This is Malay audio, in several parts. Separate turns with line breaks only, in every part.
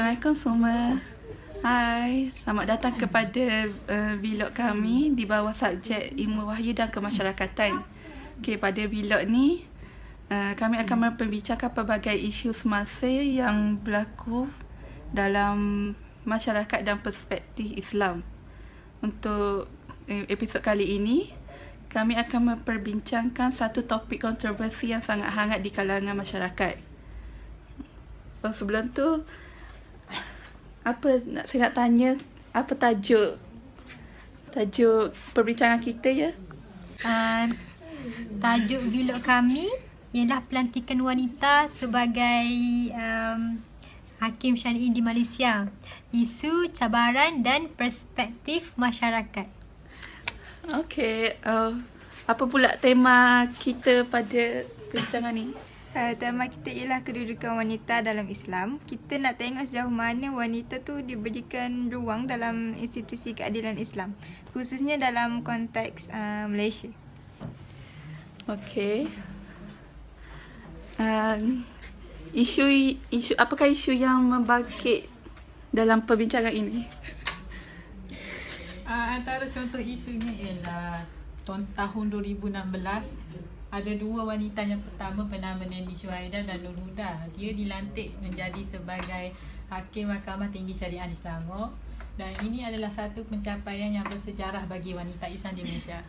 Assalamualaikum semua. Hai, selamat datang kepada uh, vlog kami di bawah subjek ilmu wahyu dan kemasyarakatan. Okey, pada vlog ni uh, kami akan memperbincangkan pelbagai isu semasa yang berlaku dalam masyarakat dan perspektif Islam. Untuk uh, episod kali ini, kami akan memperbincangkan satu topik kontroversi yang sangat hangat di kalangan masyarakat. Oh, sebelum tu, apa nak saya nak tanya apa tajuk? Tajuk perbincangan kita ya?
Uh, tajuk vlog kami ialah pelantikan wanita sebagai um, hakim syar'i di Malaysia. Isu cabaran dan perspektif masyarakat.
Okey uh, apa pula tema kita pada perbincangan ni
Uh, tema kita ialah kedudukan wanita dalam Islam. Kita nak tengok sejauh mana wanita tu diberikan ruang dalam institusi keadilan Islam. Khususnya dalam konteks uh, Malaysia.
Okey. Uh, isu isu apakah isu yang membangkit dalam perbincangan ini?
Uh, antara contoh isunya ialah tahun 2016 ada dua wanita yang pertama bernama Nandi Syuhaida dan Nur Huda. Dia dilantik menjadi sebagai Hakim Mahkamah Tinggi Syariah di Selangor dan ini adalah satu pencapaian yang bersejarah bagi wanita Islam di Malaysia.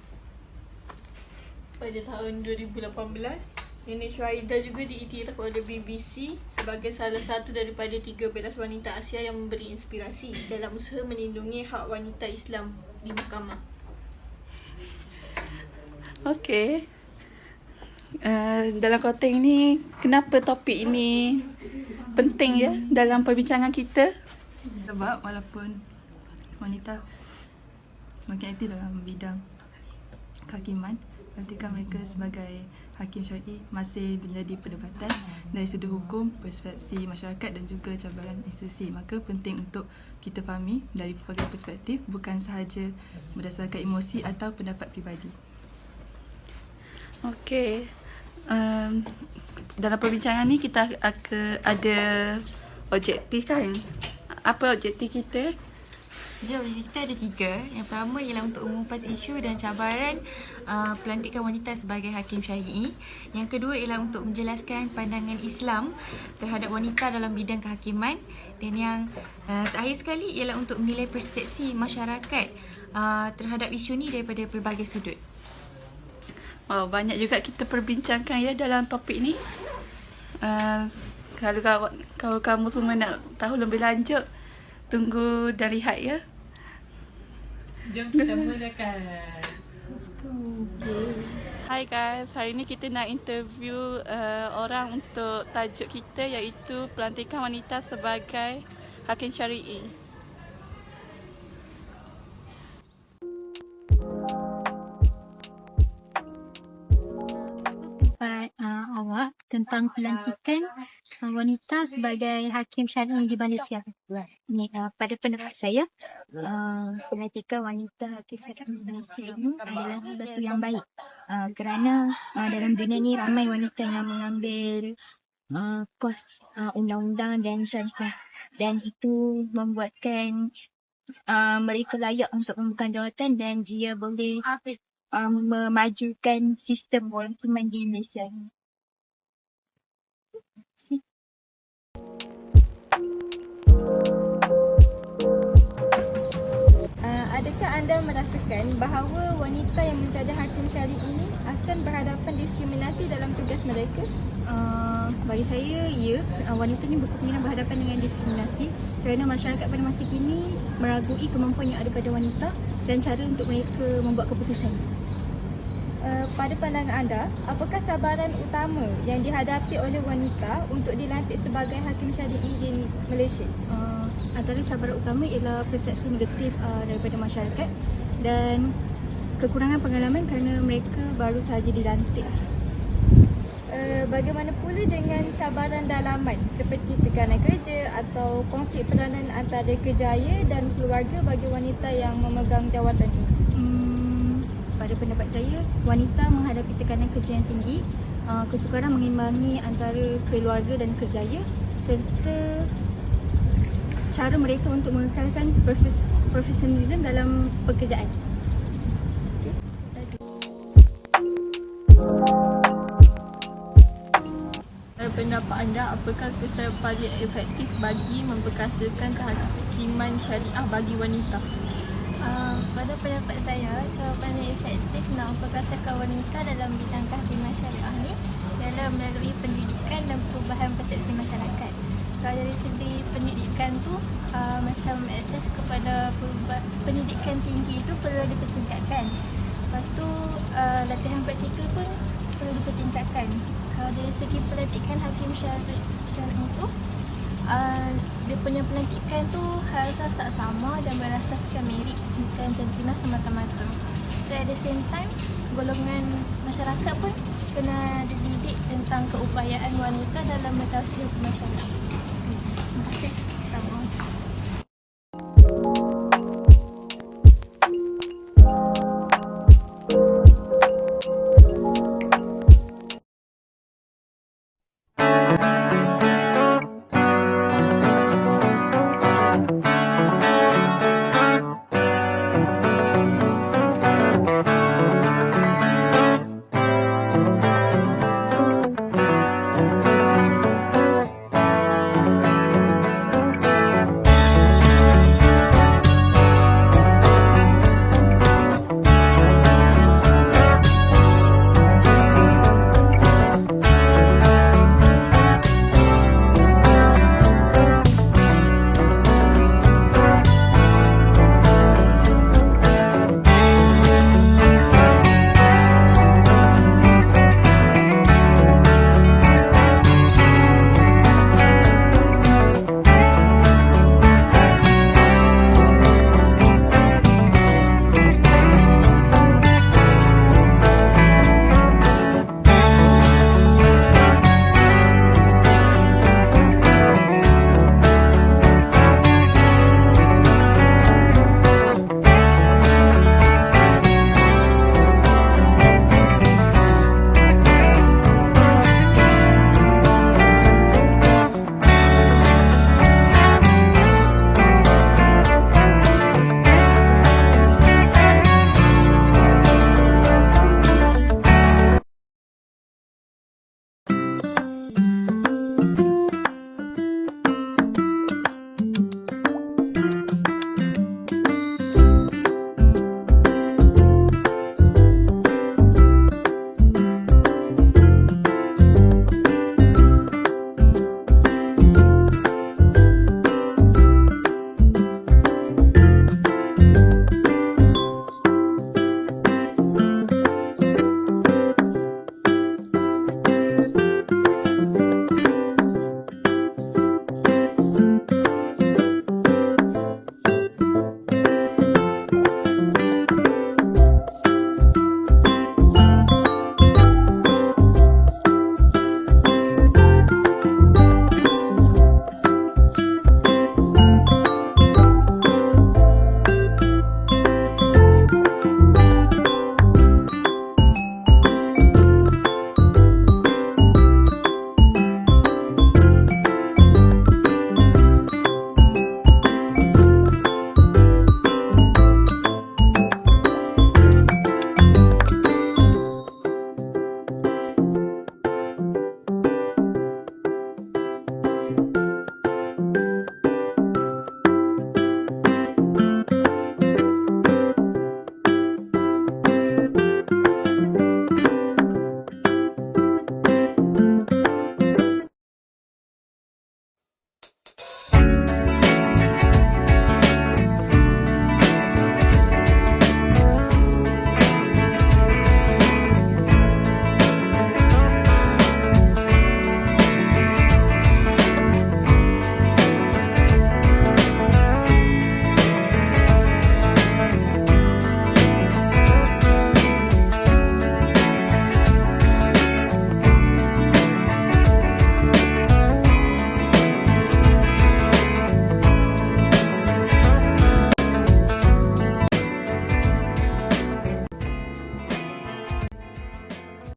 Pada tahun 2018, Nani Syuhaida juga diiktiraf oleh BBC sebagai salah satu daripada 13 wanita Asia yang memberi inspirasi dalam usaha melindungi hak wanita Islam di mahkamah.
Okey. Uh, dalam konteks ni kenapa topik ini penting ya dalam perbincangan kita
sebab walaupun wanita semakin aktif dalam bidang kehakiman ketika mereka sebagai hakim syar'i masih menjadi perdebatan dari sudut hukum, perspektif masyarakat dan juga cabaran institusi. Maka penting untuk kita fahami dari pelbagai perspektif bukan sahaja berdasarkan emosi atau pendapat pribadi.
Okey. Um, dalam perbincangan ni kita akan ada objektif kan? Apa objektif kita?
Objektif kita ada tiga. Yang pertama ialah untuk mengupas isu dan cabaran uh, pelantikan wanita sebagai hakim syari'i. Yang kedua ialah untuk menjelaskan pandangan Islam terhadap wanita dalam bidang kehakiman. Dan yang uh, terakhir sekali ialah untuk menilai persepsi masyarakat uh, terhadap isu ni daripada pelbagai sudut
Oh, banyak juga kita perbincangkan ya dalam topik ni. Uh, kalau kau, kalau kamu semua nak tahu lebih lanjut, tunggu dan lihat ya.
Jom kita mulakan.
Hai guys, hari ni kita nak interview uh, orang untuk tajuk kita iaitu pelantikan wanita sebagai hakim syari'i.
Tentang pelantikan wanita sebagai hakim syar'i di Malaysia. Ni uh, pada pendapat saya uh, pelantikan wanita hakim syar'i di Malaysia ini adalah sesuatu yang baik. Uh, kerana uh, dalam dunia ni ramai wanita yang mengambil uh, kos uh, undang-undang dan syariah dan itu membuatkan uh, mereka layak untuk membuka jawatan dan dia boleh um, memajukan sistem penghakiman di Malaysia ini.
Adakah anda merasakan bahawa wanita yang menjadi hakim syari ini akan berhadapan diskriminasi dalam tugas mereka?
Uh, bagi saya, ya. Uh, wanita ini berkemungkinan berhadapan dengan diskriminasi kerana masyarakat pada masa kini meragui kemampuan yang ada pada wanita dan cara untuk mereka membuat keputusan.
Uh, pada pandangan anda, apakah sabaran utama yang dihadapi oleh wanita untuk dilantik sebagai hakim syari'i di Malaysia?
Uh, antara cabaran utama ialah persepsi negatif uh, daripada masyarakat dan kekurangan pengalaman kerana mereka baru sahaja dilantik.
Uh, bagaimana pula dengan cabaran dalaman seperti tekanan kerja atau konflik peranan antara kerjaya dan keluarga bagi wanita yang memegang jawatan ini?
Pada pendapat saya, wanita menghadapi tekanan kerja yang tinggi, uh, kesukaran mengimbangi antara keluarga dan kerjaya serta cara mereka untuk mengekalkan profes- profesionalism dalam pekerjaan.
Pendapat anda, apakah kesan paling efektif bagi memperkasakan kehakiman syariah bagi wanita?
Uh, pada pendapat saya, cara paling efektif nak memperkasakan wanita dalam bidang kehakiman syariah ni ialah melalui pendidikan dan perubahan persepsi masyarakat. Kalau dari segi pendidikan tu, uh, macam akses kepada perubahan, pendidikan tinggi tu perlu dipertingkatkan. Lepas tu, uh, latihan praktikal pun perlu dipertingkatkan. Kalau dari segi pelantikan hakim syari, syari tu, uh, dia punya pelantikan tu harus asas sama dan berasaskan merit bukan jantina semata-mata. Dan at the same time, golongan masyarakat pun kena dididik tentang keupayaan wanita dalam hukum masyarakat. Terima kasih.